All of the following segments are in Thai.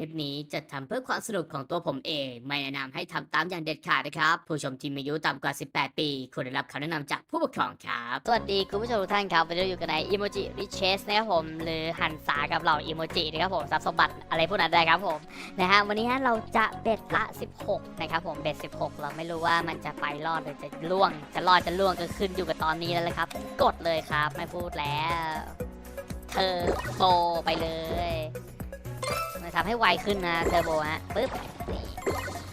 ลิปนี้จะทำเพื่อความสนุกของตัวผมเอง ไม่แนะนำให้ทำตามอย่างเด็ดขาดนะครับ ผู้ชมที่มีอายุต่ำกว่า 18 ปีควรได้รับคำแนะนำจากผู้ปกครองครับ สวัสดีคุณผู้ชมทุกท่านครับวันนี้อยู่กันในอิโมจิริเชสนะครับผม หรือหันษากับเหล่าอิโมจินะครับผมทรัพย์สมบัติอะไรพวกนั้นได้ครับผมนะฮะวันนี้เราจะเบ็ดละ 16 นะครับผมเบ็ด 16 เราไม่รู้ว่ามันจะไปรอดหรือจะล่วง จะรอดจะล่วงก็ขึ้นอยู่กับตอนนี้แล้วละครับ กดเลยครับไม่พูดแล้ว เธอโบไปเลย ทำให้ไวขึ้นนะเทอร์โบฮะปึ๊บนี่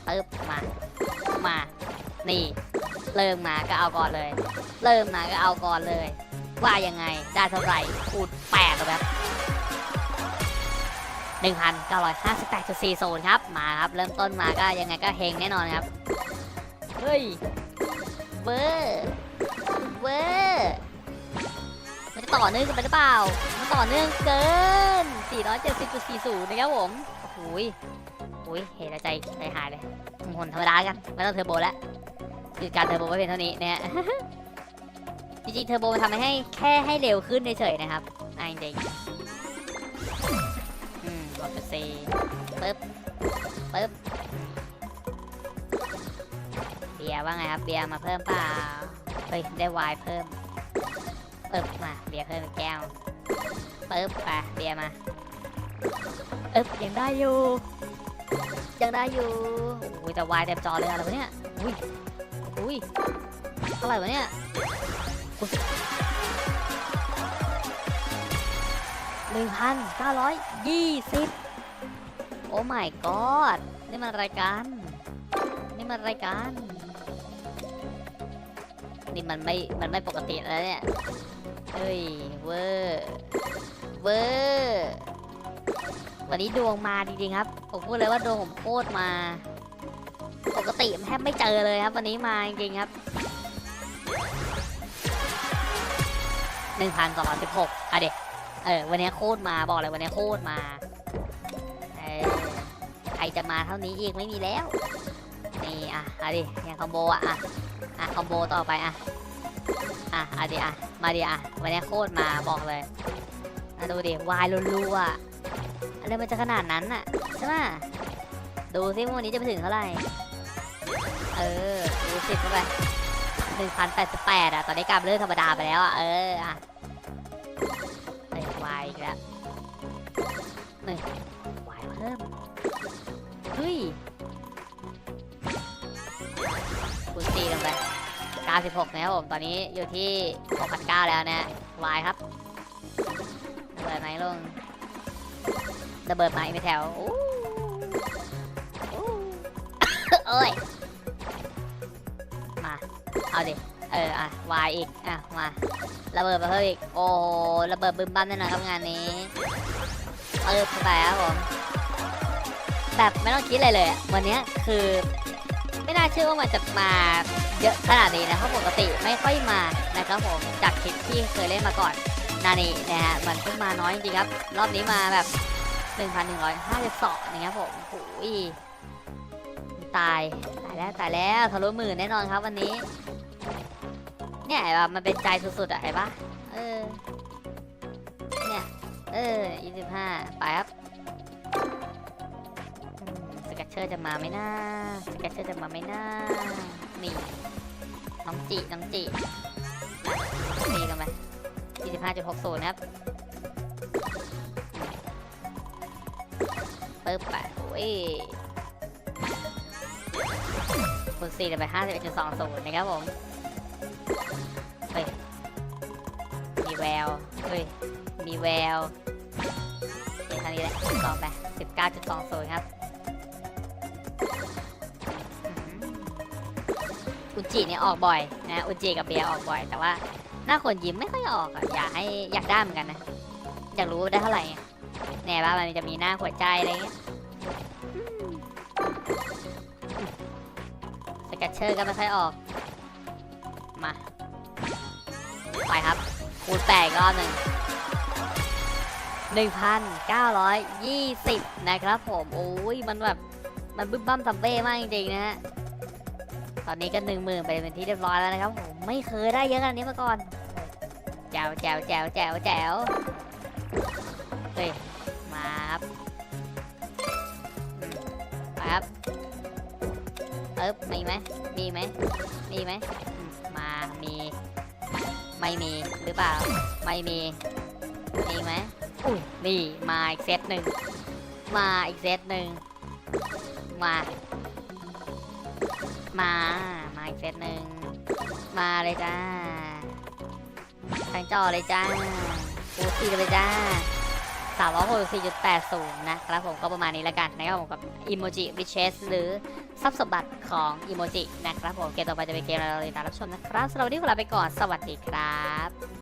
ปึ๊บมามานี่ เริ่มมาก็เอาก่อนเลย เริ่มมาก็เอาก่อนเลย ว่ายังไงได้เท่าไหร่คูณแปดเลยครับหนึ่งพันเก้าร้อยห้าสิบแปดจุดสี่ศูนครับ มาครับ เริ่มต้นมาก็ยังไงก็เฮงแน่นอนครับ เฮ้ยเบอร์เบอร์มันจะต่อเนื่องกันไปหรือเปล่า มันต่อเนื่องเกิน 470.40 นะครับผม โอ้โหยโอ้ยเห็นใจใจหายเลยหนธรรมดากัน ไม่ต้องเทอร์โบแล้วหยุดการเทอร์โบไว้เพียงเท่านี้นะฮะ จริงๆ เทอร์โบมันทำให้แค่ให้เร็วขึ้นเฉยๆนะครับอ่าจริงอืมกดไปซีปึ๊บ ปึ๊บ เบียร์ว่าไงครับ เบียร์มาเพิ่มเปล่า เฮ้ย ได้วน์เพิ่มปึ๊บมา เบียร์เพิ่มแก้วปึ๊บไปเบียร์มา ปึ๊ยังได้อยู่ ยังได้อยู่อุ้ยแต่วายเต็มจอเลยอะไรวะเนี่ยอุ้ยอุ้ยเท่าไหร่วะเนี่ยหนึ่งพันเก้าร้อยยี่สิบโอ้ my god นี่มันรายการ นี่มันรายการ นี่มันไม่ มันไม่ปกติแล้วเนี่ย เฮ้ย เวอร์ เวอร์ วันนี้ดวงมาจริงๆครับ ผมพูดเลยว่าดวงผมโคตรมา ปกติแทบไม่เจอเลยครับ วันนี้มาจริงๆครับหนึ่งพันสองร้อยสิบหกอะเด็กเออ วันนี้โคตรมาบอกเลยวันนี้โคตรมาเออใครจะมาเท่านี้อีกไม่มีแล้ว นี่อะอะดิเนี่ยคอมโบอะอะอะคอมโบต่อไปอะอะอะดิอะมาดิอะวันนี้โคตรมาบอกเลยมาดูดิวายรัวๆ อะอะไรมันจะขนาดนั้นอะใช่ไหมดูซิวันนี้จะไปถึงเท่าไหร่ เออดูสิบเข้าไปหนึ่งพันแปดสิบแปดอะ ตอนนี้กลับเรื่องธรรมดาไปแล้วอะ เอออะเฮ้วายอีกแล้วหนึ่งวายเพิ่ม เฮ้ยคูณสี่ลงไป96นะครับผม ตอนนี้อยู่ที่6,900แล้วนะวายครับระเบิดไหมลง ระเบิดไหมไม่แถวอู้อู้โอ้ย มา เอาดิ เออ อะ วายอีก อะ มา ระเบิดมาเพิ่มอีก โอ้ระเบิดบึมบั้มแน่นอนครับงานนี้เออเข้าไปครับผม แบบไม่ต้องคิดอะไรเลย วันนี้คือ ไม่น่าเชื่อว่ามันจะมาเยอะขนาดนี้นะเพราะปกติไม่ค่อยมานะครับผม จากคลิปที่เคยเล่นมาก่อนนานี่นะฮะ มันเพิ่งมาน้อยจริงครับ รอบนี้มาแบบ 1,152นะครับผมโอ้ยตาย ตายแล้ว ตายแล้วทะลุหมื่นแน่นอนครับวันนี้ เนี่ยแบบมันเป็นใจสุดๆอะเห็นปะเออ เนี่ย เออ25ไปครับสกัดเชอร์จะมาไหมนะสกัดเชอร์จะมาไหมนะนี่น้องจีน้องจีตีกันไป25.60นะครับ ปึ๊บไปโอ้ยคูณ4ไป51.20นย์นะครับผม เฮ้ย มีแวว เฮ้ย มีแววเดี๋ยวทางนี้แหละต่อไป19.20ครับอื้อหืออุจิเนี่ยออกบ่อยนะอุจิกับเบียร์ออกบ่อย แต่ว่าหน้าคนยิ้มไม่ค่อยออกอะอยากให้อยากได้เหมือนกันนะ อยากรู้ได้เท่าไหร่ เนี่ยว่ามันจะมีหน้าหัวใจอะไรเงี้ยสกัตเชอร์ก็ไม่ค่อยออก มา ไปครับคูณแปดอีกรอบหนึ่งหนึ่งพันเก้าร้อยยี่สิบนะครับผม โอ้ย มันแบบ มันบึ้มบั้มซัมเบ้มากจริงๆนะฮะ ตอนนี้ก็หนึ่งหมื่นไปเป็นที่เรียบร้อยแล้วนะครับผม ไม่เคยได้เยอะขนาดนี้มาก่อน แจวแจวแจวแจวแจว มีไหมมีไหมมีไหมมา มี ไม่มี หรือเปล่า ไม่มี มีไหมอุ้ยนี่ มาอีกเซตหนึ่ง มาอีกเซตหนึ่ง มา มา มาอีกเซตหนึ่ง มาเลยจ้าทั้งจอเลยจ้าฟูซี่กันเลยจ้า 364.80 นะครับผมก็ประมาณนี้แล้วกันนะครับผมกับอิโมจิวิเชสหรือทรัพย์สมบัติของอิโมจินะครับผมเกมต่อไปจะเป็นเกมอะไรเราติดตามรับชมนะครับสำหรับวันนี้ขอลาไปก่อนสวัสดีครับ